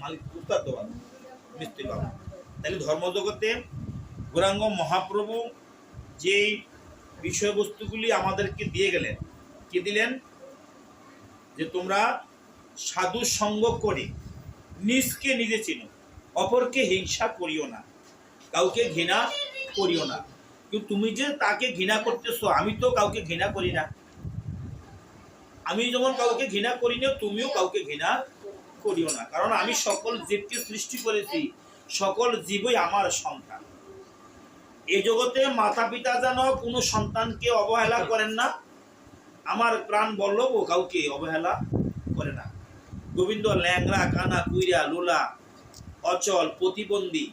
মালিক উত্তর দেওয়া মিস্ত্রি বাবা তাহলে ধর্মজগতে গৌরাঙ্গ মহাপ্রভু যে বিষয়বস্তুগুলি আমাদেরকে দিয়ে গেলেন, কি দিলেন? যে তোমরা সাধু সঙ্গ করে নিজকে নিজে চিনো, অপরকে হিংসা করিও না, কাউকে ঘৃণা করিও না। কিন্তু তুমি যে তাকে ঘৃণা করতেছো, আমি তো কাউকে ঘৃণা করি না। আমি যেমন কাউকে ঘৃণা করি না, তুমিও কাউকে ঘৃণা করিও না। কারণ আমি সকল জীবকে সৃষ্টি করেছি, সকল জীবই আমার সন্তান। এই জগতে মাতা পিতা যেন কোনো সন্তানকে অবহেলা করেন না, আমার প্রাণ বল্লভ কাউকে অবহেলা করে না। গোবিন্দ ল্যাংরা কানা, কুইরা, লোলা, অচল, প্রতিবন্ধী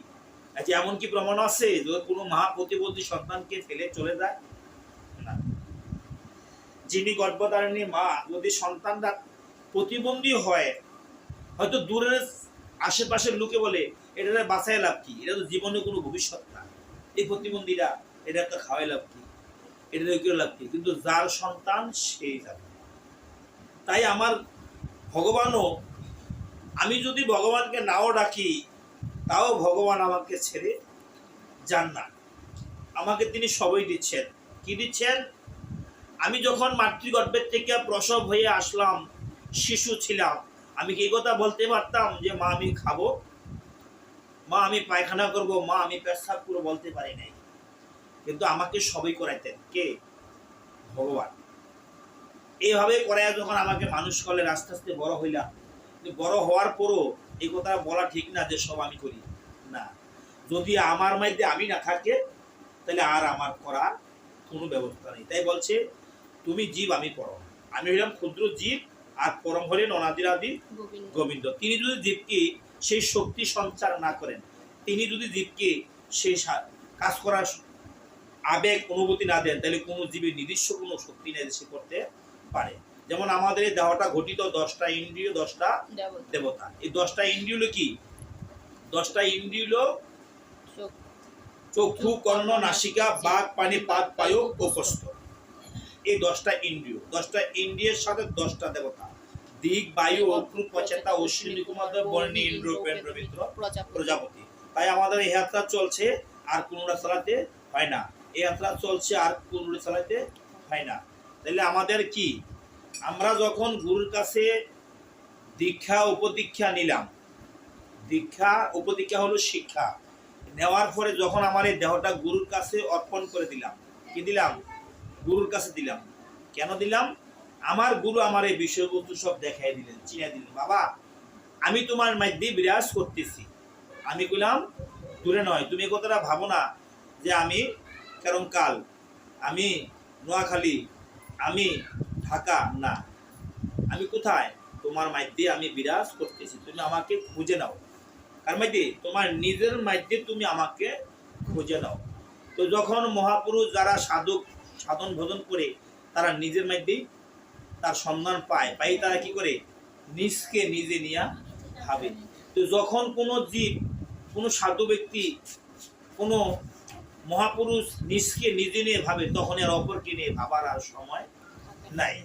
আচ্ছা এমন কি প্রমাণ আছে যদি কোনো মহা প্রতিবন্ধী সন্তানকে ফেলে চলে যায়? না। যিনি গর্ভধারিণী মা, যদি সন্তানরা প্রতিবন্ধী হয় হয়তো দূরের আশেপাশের লোকে বলে, এটা বাঁচায় লাভ কি? এটা তো জীবনে কোনো ভবিষ্যৎ না। এই প্রতিবন্ধীরা এটা একটা খাওয়াই লাভ কি? এটা কেউ লাভ কি? কিন্তু যার সন্তান সেই যাবে তাই আমার ভগবানও, আমি যদি ভগবানকে নাও ডাকি, তাও ভগবান আমাকে ছেড়ে যান না। আমাকে তিনি সবই দিচ্ছেন। কি দিচ্ছেন? আমি যখন মাতৃগর্ভের থেকে প্রসব হয়ে আসলাম, শিশু ছিলাম আমি কি কথা বলতে পারতাম যে মা আমি খাব? মা আমি পায়খানা করব, মা আমি পেশাব করব বলতে পারি নাই। কিন্তু আমাকে সবই করাইতেন। কে? ভগবান। এইভাবে করাইয়া যখন আমাকে মানুষ করলেন আস্তে আস্তে বড় হইলাম। বড় হওয়ার পরও এই কথা বলা ঠিক না যে সব আমি করি। না। যদি আমার মধ্যে আমি না থাকে, তাহলে আর আমার করার কোনো ব্যবস্থা নেই। তাই বলছে, তুমি জীব আমি পরম। আমি হইলাম ক্ষুদ্র জীব আর পরম হলেন অনাদিরাদি গোবিন্দ। গোবিন্দ। তিনি যদি জীবকে সেই শক্তি সঞ্চার না করেন তিনি যদি জীবকে সেই কাজ করার আবেগ অনুভূতি না দেন তাহলে কোনো জীবের নিজস্ব কোনো শক্তি নেই সে করতে পারে। যেমন আমাদের এই দেহটা গঠিত দশটা ইন্দ্রিয় দশটা দেবতা। দেবতা। এই দশটা ইন্দ্রিয় হলো কি? দশটা ইন্দ্রিয় হলো চক্ষু। কর্ণ নাসিকা বাঘ পানি পাত পায়ু ও কষ্ট এই দশটা ইন্দ্রিয়। দশটা ইন্দ্রিয়ের সাথে দশটা দেবতা। দিক, বায়ু অগ্রু পচেতা, অশ্বিনী কুমার বর্ণী, ইন্দ্র পেন্দ্র মিত্র প্রজাপতি। তাই আমাদের এই যাত্রা চলছে, আর কোনোটা চালাতে হয় না। এই যাত্রা চলছে, আর কোনোটা চালাতে হয় না। তাহলে আমাদের কি? আমরা যখন গুরুর কাছে দীক্ষা, উপদীক্ষা নিলাম, দীক্ষা, উপদীক্ষা হলো শিক্ষা। নেওয়ার পরে যখন আমার এই দেহটা গুরুর কাছে অর্পণ করে দিলাম, কি দিলাম? গুরুর কাছে দিলাম। কেন দিলাম? আমার গুরু আমার এই বিষয়বস্তু সব দেখাই দিলেন, চিনে দিলেন। বাবা, আমি তোমার মধ্যে বিরাজ করতেছি। আমি কইলাম, দূরে নয়, তুমি কথাটা ভাবো না যে আমি কারণ কাল আমি নোয়াখালী, আমি ঢাকা, না। আমি কোথায়? তোমার মাধ্যমে আমি বিরাজ করতেছি। তুমি আমাকে খুঁজে নাও। কার মাধ্যমে? তোমার নিজের মাধ্যমে তুমি আমাকে খুঁজে নাও। তো যখন মহাপুরুষ যারা সাধক সাধন ভোজন করে তারা নিজের মধ্যেই তার সন্ধান পায়। পাই তারা কি করে? নিজকে নিজে নিয়া ভাবে। তো যখন কোনো জীব, কোনো সাধু ব্যক্তি, কোনো মহাপুরুষ নিজকে নিজে নিয়ে ভাবে, তখন আর অপরকে নিয়ে ভাবার আর সময় নাই।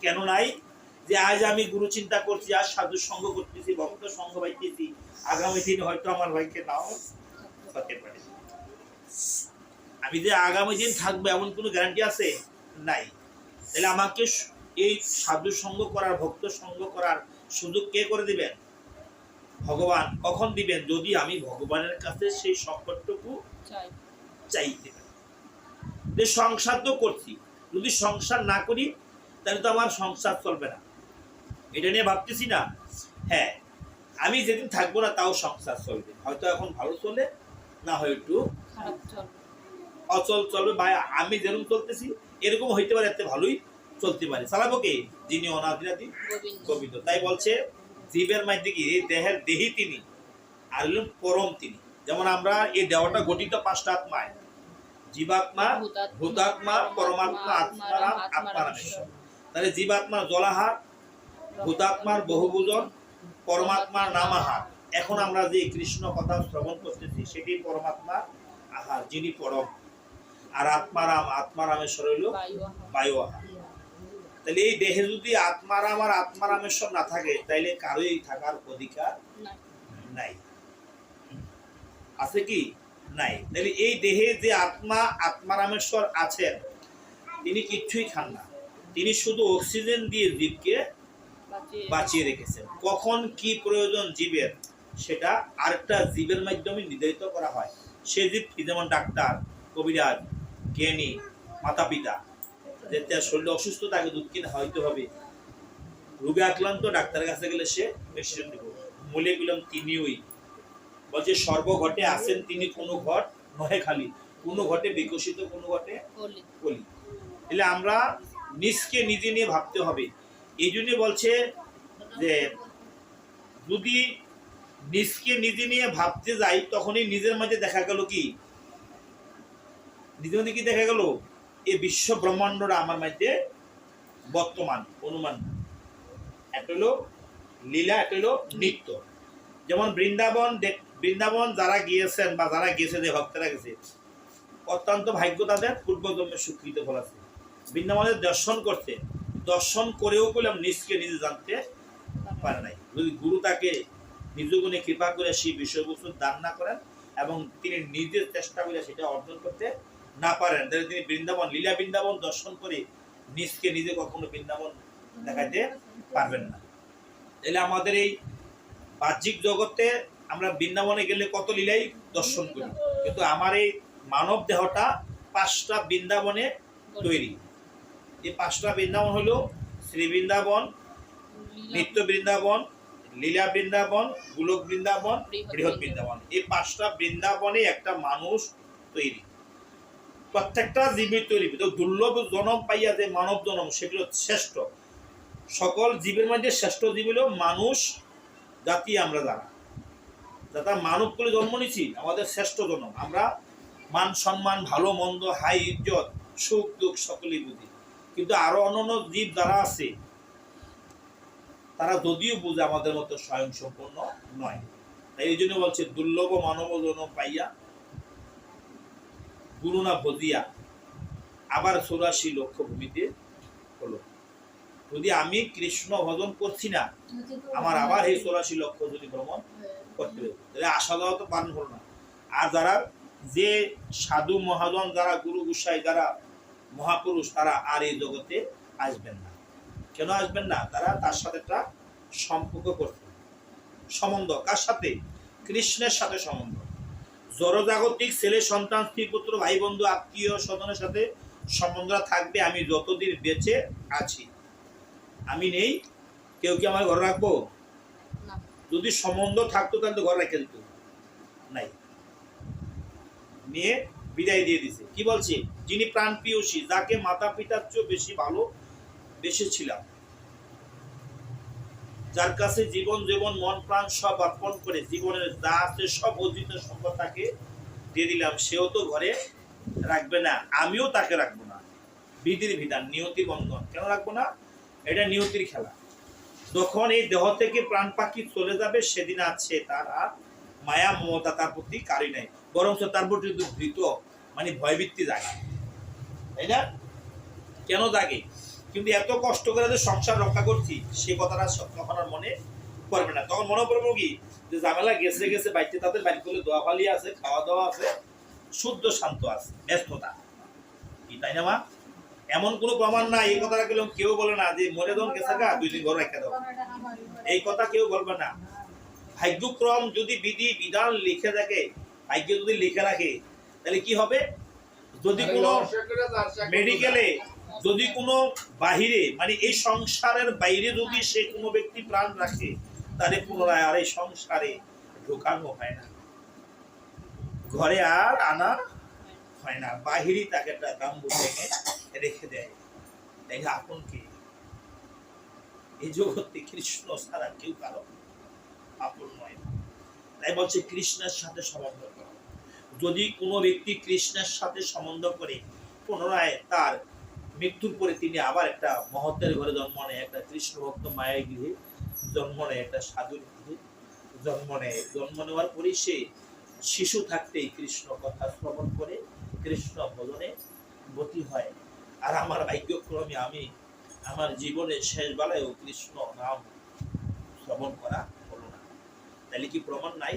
কেন নাই? যে আজ আমি গুরু চিন্তা করছি, আজ সাধু সঙ্গ করতেছি, ভক্ত সঙ্গ পাইতেছি, আগামী দিন হয়তো আমার ভাইকে নাও হতে পারে। আমি যে আগামী দিন থাকব এমন কোনো গ্যারান্টি আছে? নাই। তাহলে আমাকে এই সাধু সঙ্গ করার ভক্ত সঙ্গ করার সুযোগ কে করে দিবেন? ভগবান। কখন দিবেন? যদি আমি ভগবানের কাছে সেই সংকটটুকু চাই। চাইতে যে সংসার তো করছি। যদি সংসার না করি তাহলে তো আমার সংসার চলবে না। এটা নিয়ে ভাবতেছি না। হ্যাঁ আমি যেদিন থাকব না তাও সংসার চলবে। হয়তো এখন ভালো চলে না হয় একটু খারাপ চল অচল চলবে বা আমি যেরকম চলতেছি এরকম হইতে পারে এতে ভালোই চলতে পারে। চালাবো কে? যিনি অনাদিনাদি গোবিন্দ। তাই বলছে জীবের মধ্যে কি? দেহের দেহি তিনি আর হলেন পরম তিনি। যেমন আমরা এই দেহটা গঠিত পাঁচটা আত্মায়। জীবাত্মা ভূতাত্মা, পরমাত্মা আত্মারাম আত্মারামেশ্বর। তাহলে জীবাত্মার জলাহার ভূতাত্মার বহুভোজন পরমাত্মার নামাহার। এখন আমরা যে কৃষ্ণ কথা শ্রবণ করতেছি সেটি পরমাত্মা আহার যিনি পরম। আর আত্মারাম আত্মারামেশ্বর হইল বায়ু আহার। তাহলে এই দেহে যদি আত্মারাম আর আত্মারামেশ্বর না থাকে তাইলে কারোই থাকার অধিকার নাই। আছে কি? নাই। তাহলে এই দেহে যে আত্মা আত্মারামেশ্বর আছেন তিনি কিচ্ছুই খান না। তিনি শুধু অক্সিজেন দিয়ে জীবকে বাঁচিয়ে রেখেছেন। কখন কি প্রয়োজন জীবের সেটা আরেকটা জীবের মাধ্যমে নির্ধারিত করা হয়। সে জীব যেমন ডাক্তার কবিরাজ জ্ঞানী মাতা পিতা যে তার শরীরে অসুস্থ তাকে দুধ কিনে হয়তো হবে। রোগে আক্রান্ত ডাক্তারের কাছে গেলে সে মেশিন দেব। মূলে গেলাম তিনিওই বলছে সর্বঘটে আছেন তিনি কোনো ঘট নহে খালি। কোনো ঘটে বিকশিত কোনো ঘটে বলি তাহলে আমরা নিজকে নিজে নিয়ে ভাবতে হবে। এই জন্য বলছে যে যদি নিজকে নিজে নিয়ে ভাবতে যাই তখনই নিজের মাঝে দেখা গেল কি? মধ্যে কি দেখা গেল? এই বিশ্ব ব্রহ্মাণ্ডটা আমার মধ্যে বর্তমান, অনুমান। একটা হলো লীলা, একটা হলো নৃত্য। যেমন বৃন্দাবন বৃন্দাবন যারা গিয়েছেন বা যারা গেছে যে ভক্তরা গেছে, অত্যন্ত ভাগ্য তাদের, পূর্বজন্মের স্বীকৃত ফল আছে। বৃন্দাবনের দর্শন করতে, দর্শন করেও করলাম নিজকে নিজে জানতে পারে নাই। যদি গুরু তাকে নিজ গুণে কৃপা করে সেই বিষয়বস্তু দান না করেন এবং তিনি নিজের চেষ্টা করে সেটা অর্জন করতে না পারেন, তাহলে তিনি বৃন্দাবন, লীলা বৃন্দাবন দর্শন করে নিজকে নিজে কখনো বৃন্দাবন দেখাতে পারবেন না। তাহলে আমাদের এই বাহ্যিক জগতে আমরা বৃন্দাবনে গেলে কত লীলাই দর্শন করি? কিন্তু আমার এই মানব দেহটা পাঁচটা বৃন্দাবনে তৈরি। এই পাঁচটা বৃন্দাবন হলো শ্রী বৃন্দাবন, নিত্য বৃন্দাবন, লীলা বৃন্দাবন, গোলক বৃন্দাবন, বৃহৎ বৃন্দাবন। এই পাঁচটা বৃন্দাবনে একটা মানুষ তৈরি। প্রত্যেকটা জীবের তৈরি। দুর্লভ জনম পাইয়া যে মানব জনম, সেগুলো শ্রেষ্ঠ। সকল জীবের মধ্যে শ্রেষ্ঠ জীব হলো মানুষ, জাতি আমরা যারা যারা মানব করে জন্ম নিছি, আমাদের শ্রেষ্ঠ জনম। আমরা মান সম্মান, ভালো, মন্দ, হাই, ইজ্জত, সুখ, দুঃখ সকলেই বুঝি। কিন্তু আরও অন্যান্য জীব যারা আছে, তারা যদিও বুঝে আমাদের মতো স্বয়ং সম্পূর্ণ নয়। তাই এই জন্য বলছে, দুর্লভ মানব জনম পাইয়া গুরু না ভজিয়া। আবার চৌরাশি লক্ষ ভূমিতে হলো। যদি আমি কৃষ্ণ ভজন করছি না আমার আবার এই চৌরাশি লক্ষ যদি ভ্রমণ করতে হবে তাহলে আসা যাওয়া তো পালন হলো না। আর যারা যে সাধু মহাজন যারা গুরু গুসাই যারা মহাপুরুষ তারা আর এই জগতে আসবেন না। কেন আসবেন না? তারা তার সাথে একটা সম্পর্ক করতে সম্বন্ধ। কার সাথে? কৃষ্ণের সাথে সম্বন্ধ। জড়জাগতিক ছেলে সন্তান স্ত্রী পুত্র ভাই বন্ধু আত্মীয় স্বজনের সাথে সম্বন্ধ থাকবে আমি যতদিন বেঁচে আছি। আমি নেই কেউ কি আমার ঘরে রাখব? যদি সম্বন্ধ থাকতো তাহলে তো ঘর রেখে দিত। নাই। নিয়ে বিদায় দিয়ে দিছে। কি বলছে? যিনি প্রাণ পিয়সী যাকে মাতা পিতার চেয়েও বেশি ভালো বেশি ছিলাম। যার কাছে জীবন জীবন মন, প্রাণ সব অর্পণ করে জীবনের যা আছে সব অর্জিত সম্পদ তাকে দিয়ে দিলাম, সেও তো ঘরে রাখবে না, আমিও তাকে রাখব না। বিধির বিধান নিয়তি বন্ধন। কেন রাখব না? এটা নিয়তির খেলা। যখন এই দেহ থেকে প্রাণ পাখি চলে যাবে, সেদিন আছে তার মায়া, মমতা তার প্রতি কারি নাই। বরং তার প্রতি ভীত মানে ভয়বৃত্তি জাগে। তাই না? কেন জাগে? কিন্তু এত কষ্ট করে যে সংসার রক্ষা করছি সে কথাটা তখন আর মনে করবে না। তখন মনে করব কি? যে ঝামেলা গেছে গেছে বাড়িতে তাদের বাড়ি করলে দোয়া ফালি আছে খাওয়া দাওয়া আছে শুদ্ধ শান্ত আছে ব্যস্ততা। কি তাই না মা? এমন কোনো প্রমাণ নাই এই কথাটা কেউ কেউ বলে না যে মরে যখন গেছে গা দুই দিন ঘর রেখে দাও। এই কথা কেউ বলবে না। ভাগ্যক্রম যদি বিধি বিধান লিখে থাকে ভাগ্য যদি লিখে রাখে তাহলে কি হবে? যদি কোনো মেডিকেলে যদি কোনো বাহিরে মানে এই সংসারের বাইরে যদি সে কোনো ব্যক্তি প্রাণ রাখে, তাহলে পুনরায় আর এই সংসারে ঢোকানো হয় না। ঘরে আর আনা হয় না। বাহিরই তাকে দাম বুঝে রেখে দেয়। তাই আপন কে? এই জগতে কৃষ্ণ ছাড়া কেউ কারও আপন নয়। তাই বলছে, কৃষ্ণের সাথে সম্বন্ধ করো। যদি কোনো ব্যক্তি কৃষ্ণের সাথে সম্বন্ধ করে, পুনরায় তার মৃত্যুর পরে তিনি আবার একটা মহত্বের ঘরে জন্ম নেয়। একটা কৃষ্ণ ভক্ত মায়ের গৃহে জন্ম নেয়, একটা সাধুর গৃহে জন্ম নেয়। জন্ম নেওয়ার পরে সে শিশু থাকতেই কৃষ্ণ কথা শ্রবণ করে, কৃষ্ণ ভজনে গতি হয়। আর আমার ভাগ্যক্রমে আমি আমার জীবনের শেষ বেলায়ও কৃষ্ণ নাম শ্রবণ করা হলো না। তাহলে কি প্রমাণ নাই?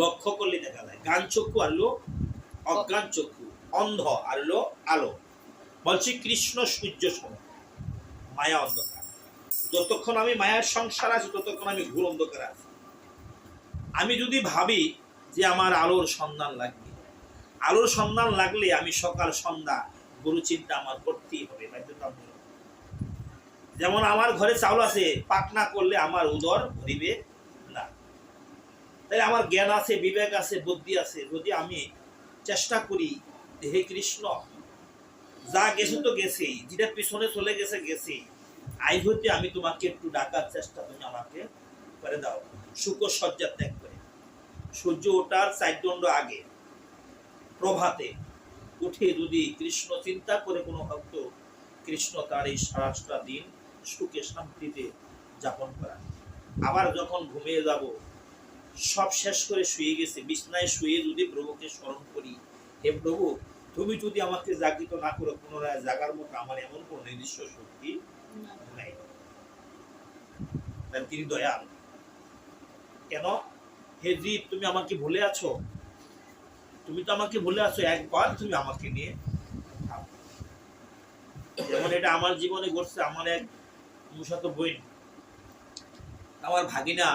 লক্ষ্য করলে দেখা যায়, গান চক্ষু আর হলো অজ্ঞান চক্ষু, অন্ধ আর হলো আলো। বলছি কৃষ্ণ সূর্য সম মায়া অন্ধকার। যতক্ষণ আমি মায়ার সংসার আছি, ততক্ষণ আমি ঘুর অন্ধকার আছি। আমি যদি ভাবি যে আমার আলোর সন্ধান লাগবে, আলোর সন্ধান লাগলে আমি সকাল সন্ধ্যা গুরু চিন্তা আমার করতেই হবে বাধ্যতামূলক যেমন আমার ঘরে চাউল আছে পাক না করলে আমার উদর ভরিবে না। তাই আমার জ্ঞান আছে, বিবেক আছে, বুদ্ধি আছে। যদি আমি চেষ্টা করি, হে কৃষ্ণ যা গেছে তো গেছেই। যেটা পিছনে চলে গেছে, গেছেই। আই হতে আমি তোমাকে একটু ডাকার চেষ্টা তুমি আমাকে করে দাও। শুকর সজ্জা ত্যাগ করে। সূর্য ওঠার চার দণ্ড আগে। প্রভাতে। উঠে যদি কৃষ্ণ চিন্তা করে কোনো ভক্ত, কৃষ্ণ তার এই সারাটা দিন সুখে শান্তিতে যাপন করা আবার যখন ঘুমিয়ে যাব, সব শেষ করে শুয়ে গেছে। বিছনায় শুয়ে যদি প্রভুকে স্মরণ করি, হে প্রভু তুমি যদি আমাকে জাগৃত না করো, পুনরায় জাগার মতো আমার এমন কোনো নির্দিষ্ট শক্তি নাই। তিনি দয়াল। কেন? হে জীব, তুমি আমাকে ভুলে আছো? তুমি তো আমাকে ভুলে আছো, একবার তুমি আমাকে নিয়ে যেমন এটা আমার জীবনে ঘটছে, আমার এক মুসাত বই আমার ভাগিনা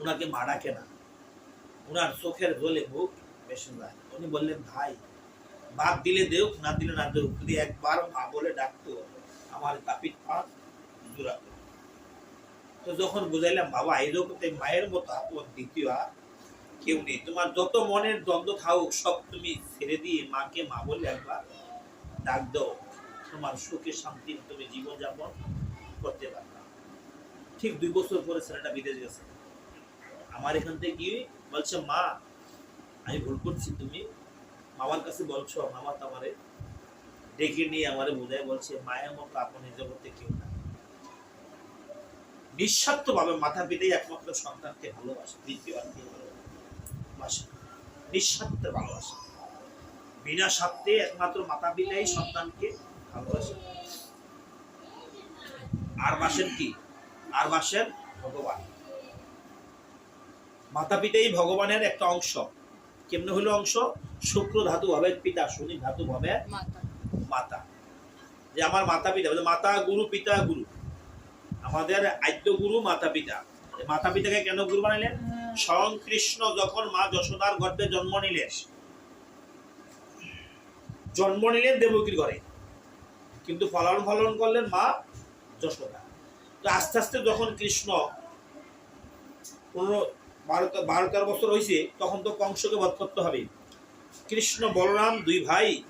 ওনাকে মা ডাকে না ওনার চোখের জলে মুখ বেসে যায় উনি বললেন, ভাই ভাত দিলে দেউক না দিলে না দেউক যদি একবার মা বলে ডাকতো, আমার কাপিত পা জোড়াতো। তো যখন বুঝাইলাম, বাবা জগতে মায়ের মতো আপন দ্বিতীয় আর কেউ নেই। তোমার যত মনের দ্বন্দ্ব থাকুক, সব তুমি ছেড়ে দিয়ে মাকে মা বলে একবার ডাক দাও। তোমার সুখে শান্তি তুমি জীবনযাপন করতে পারবা। ঠিক দুই বছর পরে ছেলেটা বিদেশ গেছে। আমার এখান থেকে গিয়ে বলছে, মা, আমি ভুল করছি, তুমি মামার কাছে বলছো, মামা তো আমারে ডেকে নিয়ে আমারে বোঝায় বলছে, মায়ের মতো আপন এই জগতে কেউ না নিঃস্বার্থ ভাবে মাথা পিতাই একমাত্র সন্তানকে ভালোবাসে দ্বিতীয় আর কেউ ভালোবাসে। নিঃস্বার্থে ভালোবাসে। বিনা স্বার্থে একমাত্র মাতা পিতাই সন্তানকে ভালোবাসে। আর বাসেন কি? আর বাসেন ভগবান। মাতা পিতাই ভগবানের একটা অংশ। কেমনে হলো অংশ? শুক্র ধাতু হবে পিতা শনি ধাতু হবে মাতা। যে আমার মাতা পিতা মাতা গুরু পিতা গুরু। আমাদের আদ্য গুরু মাতা পিতা। মাতা পিতাকে কেন গুরু বানাইলেন? স্বয়ং কৃষ্ণ যখন মা যশোদার গর্ভে জন্ম নিলেন জন্ম নিলেন দেবকীর ঘরে। কিন্তু ফলন ফলন করলেন মা যশোদা। তো আস্তে আস্তে যখন কৃষ্ণ পনেরো বারো বারো তেরো বছর হয়েছে তখন তো কংসকে বধ করতে হবে। কৃষ্ণ বলরাম দুই ভাই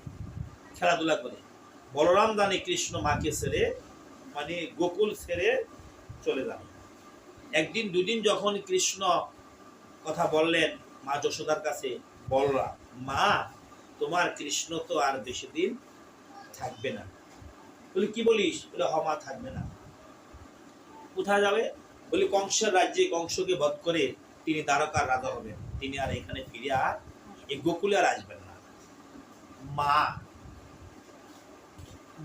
খেলাধুলা করে। বলরাম দানে কৃষ্ণ মাকে ছেড়ে মানে গোকুল ছেড়ে চলে যান। একদিন দুদিন যখন কৃষ্ণ কথা বললেন মা যশোদার কাছে, বলরাম, মা, তোমার কৃষ্ণ তো আর বেশি দিন থাকবে না। বলি, কি বলিস? বলে, হ, মা, থাকবে না। কোথায় যাবে? বলি, কংসের রাজ্যে কংসকে বধ করে তিনি দ্বারকার রাজা হবেন। তিনি আর এখানে ফিরে আর এই গোকুলে আর আসবেন না। মা,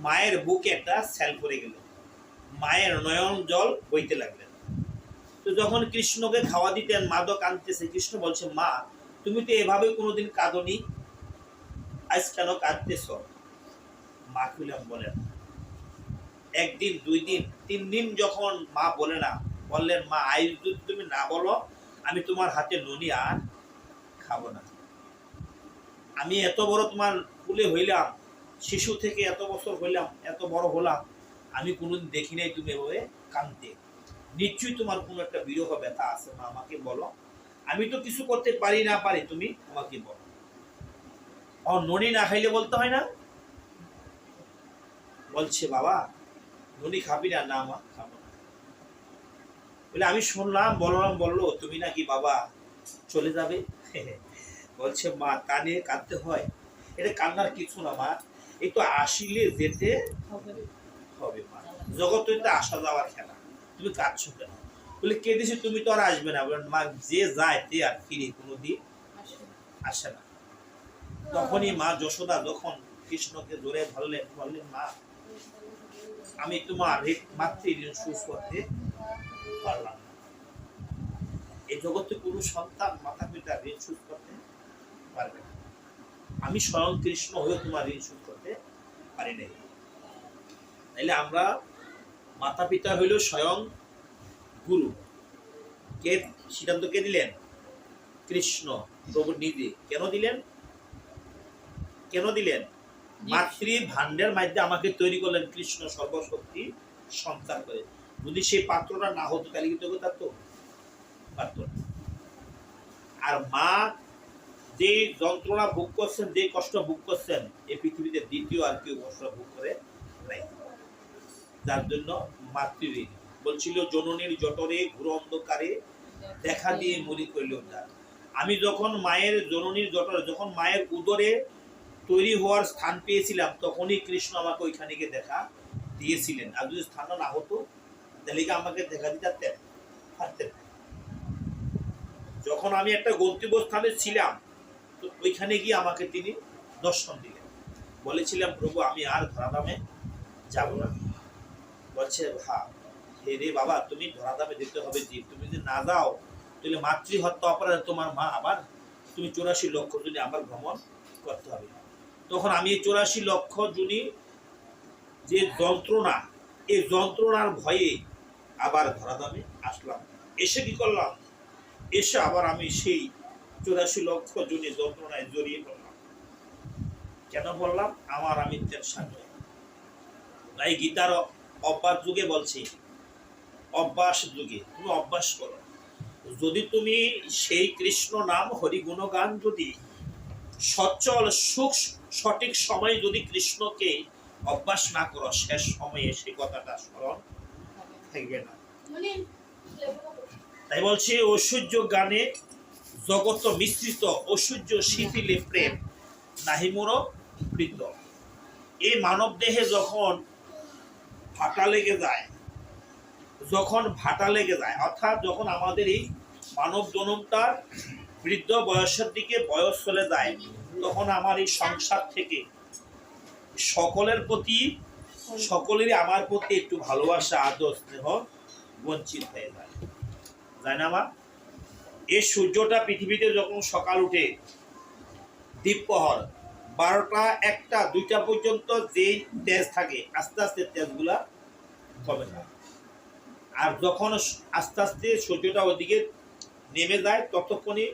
মায়ের বুকে একটা স্যাল পড়ে গেল। মায়ের নয়ন জল বইতে লাগলেন। তো যখন কৃষ্ণকে খাওয়া দিতেন, মাদক আনতেছে, কৃষ্ণ বলছে, মা, তুমি তো এভাবে কোনোদিন কাঁদনি? আজ কেন কাঁদতেছ? মা খুলাম বলেন একদিন, দুই দিন, তিন দিন যখন মা বলে না, বললেন, মা আজ যদি তুমি না বলো, আমি তোমার হাতে ননি আর খাব না। আমি এত বড় তোমার কুলে হইলাম, শিশু থেকে এত বছর হইলাম, এত বড় হলাম, আমি কোনোদিন দেখি নাই তুমি এভাবে কানতে নিশ্চয়ই তোমার কোনো একটা বিরহ ব্যথা আছে, মা, আমাকে বলো। আমি তো কিছু করতে পারি না পারি, তুমি আমাকে বলো। ও, ননি না খাইলে বলতে হয় না? বলছে, বাবা, ননি খাবি না না, মা, খাব না। বলে, আমি শুনলাম বলরাম বলল, তুমি নাকি বাবা চলে যাবে? বলছে মা তা নিয়ে কাঁদতে হয়? এটা কান্নার কিছু না মা। এই তো আসিলে যেতে হবে। মা। জগৎ হইতে আসা যাওয়ার খেলা। তুমি কাঁদছো কেন? বলে কেঁদেছি তুমি তো আর আসবে না। বলেন মা যে যায় তে আর ফিরে কোনোদিন আসলে আসে না। তখনই মা যশোদা যখন কৃষ্ণকে জোরে ধরলেন বললেন মা আমি তোমার এই মাতৃ ঋণ করতে পারলাম না। এই জগতে কোনো সন্তান মাতা পিতা ঋণ করতে পারবে না। আমি স্বয়ং কৃষ্ণ হয়ে তোমার ঋণ শোধ করতে পারি নাই। তাইলে আমরা মাতা পিতা হইল স্বয়ং গুরু। কে সিদ্ধান্ত কে দিলেন? কৃষ্ণ। প্রভু নিজে কেন দিলেন? কেন দিলেন? মাতৃ ভাণ্ডের মাধ্যমে আমাকে তৈরি করলেন কৃষ্ণ সর্বশক্তি সন্তান করে। যদি সেই পাত্রটা না হতো তাহলে কিন্তু তার তো পারত? আর মা যে যন্ত্রণা ভোগ করছেন, যে কষ্ট ভোগ করছেন, এই পৃথিবীতে দ্বিতীয় আর কেউ কষ্ট ভোগ করে নাই। যার জন্য মাতৃঋণ। বলছিল, জননীর জটরে ঘুর অন্ধকারে দেখা দিয়ে মরি করিল উদ্ধার আমি যখন মায়ের, জননীর জটরে, যখন মায়ের উদরে তৈরি হওয়ার স্থান পেয়েছিলাম, তখনই কৃষ্ণ আমাকে ওইখানে গিয়ে দেখা দিয়েছিলেন। আর যদি স্থান না হতো, তাহলে কি আমাকে দেখা দিতে পারতেন? যখন আমি একটা গন্তব্য স্থানে ছিলাম ওইখানে গিয়ে আমাকে তিনি দর্শন দিলেন। বলেছিলাম, প্রভু, আমি আর ধরাধামে যাব না। বলছে ভা হে রে বাবা, তুমি ধরাধামে যেতে হবে যে তুমি যদি না যাও, তাহলে মাতৃ হত্যা অপরাধে তোমার মা আবার, তুমি চৌরাশি লক্ষ জনী আবার ভ্রমণ করতে হবে। তখন আমি চৌরাশি লক্ষ জনী যে যন্ত্রণা, এই যন্ত্রণার ভয়ে আবার ধরাধামে আসলাম। এসে কি করলাম? এসে আবার আমি সেই চৌরাশি লক্ষ জনী যন্ত্রণায় জড়িয়ে পড়লাম। কেন বললাম আমার আমিত্বের সামনে। তাই গীতার অভ্যাস যুগে বলছি অভ্যাস যুগে তুমি অভ্যাস করো। যদি তুমি সেই কৃষ্ণ নাম হরি গুণগান যদি সচল সুখ সঠিক সময়ে যদি কৃষ্ণকে অভ্যাস না করো শেষ সময়ে সেই কথাটা স্মরণ থাকবে না। তাই বলছি ঐশ্বর্য গানে জগত মিশ্রিত ঐশ্বর্য শিথিলে প্রেম। নাহি মোর বৃদ্ধ। এই মানব দেহে যখন ভাটা লেগে যায়, যখন ভাটা লেগে যায়, অর্থাৎ যখন আমাদের এই মানব জনমটার বৃদ্ধ বয়সের দিকে বয়স চলে যায়, তখন আমার এই সংসার থেকে সকলের প্রতি, সকলেরই আমার প্রতি একটু ভালোবাসা, আদর, স্নেহ বঞ্চিত হয়ে যায়। যায় না মা? এই সূর্যটা পৃথিবীতে যখন সকাল উঠে দ্বীপহর বারোটা একটা, দুইটা পর্যন্ত যেই তেজ থাকে, আস্তে আস্তে তেজগুলা কমে যায়। আর যখন আস্তে আস্তে সূর্যটা ওদিকে নেমে যায়, ততক্ষণই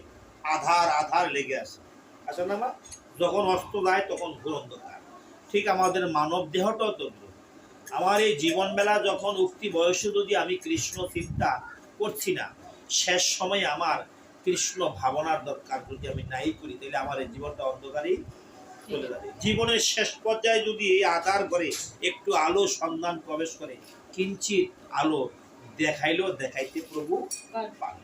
আধার আধার লেগে আসে। আসে না যখন অস্ত যায়, তখন ঘোর অন্ধকার। ঠিক আমাদের মানব দেহটাও তো। আমার এই জীবনবেলা যখন উক্তি বয়সে যদি আমি কৃষ্ণ চিন্তা করছি না শেষ সময়ে আমার কৃষ্ণ ভাবনার দরকার যদি আমি নাই করি, তাহলে আমার এই জীবনটা অন্ধকারেই চলে যাবে। জীবনের শেষ পর্যায়ে যদি এই আধার করে একটু আলো সন্ধান প্রবেশ করে, কিঞ্চিত আলো দেখাইলেও দেখাইতে প্রভু পারে।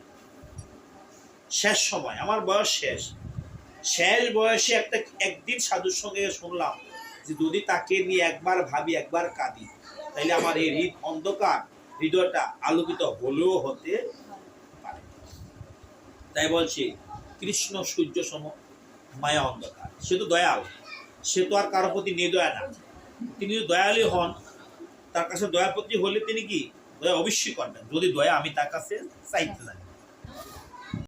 শেষ সময়, আমার বয়স শেষ। শেষ বয়সে একটা একদিন সাধুর সঙ্গে শুনলাম যে যদি তাকে নিয়ে একবার ভাবি, একবার কাঁদি তাইলে আমার এই হৃদ অন্ধকার হৃদয়টা আলোকিত হলেও হতে তাই বলছি, কৃষ্ণ, সূর্য সম, মায়া, অন্ধকার। সে তো দয়াল। সে তো আর কারও প্রতি নির্দয়া না। তিনি যদি দয়ালই হন, তার কাছে দয়ার প্রতি হলে তিনি কি? দয়া অবশ্যই করবেন। যদি দয়া আমি তার কাছে চাইতে জানি।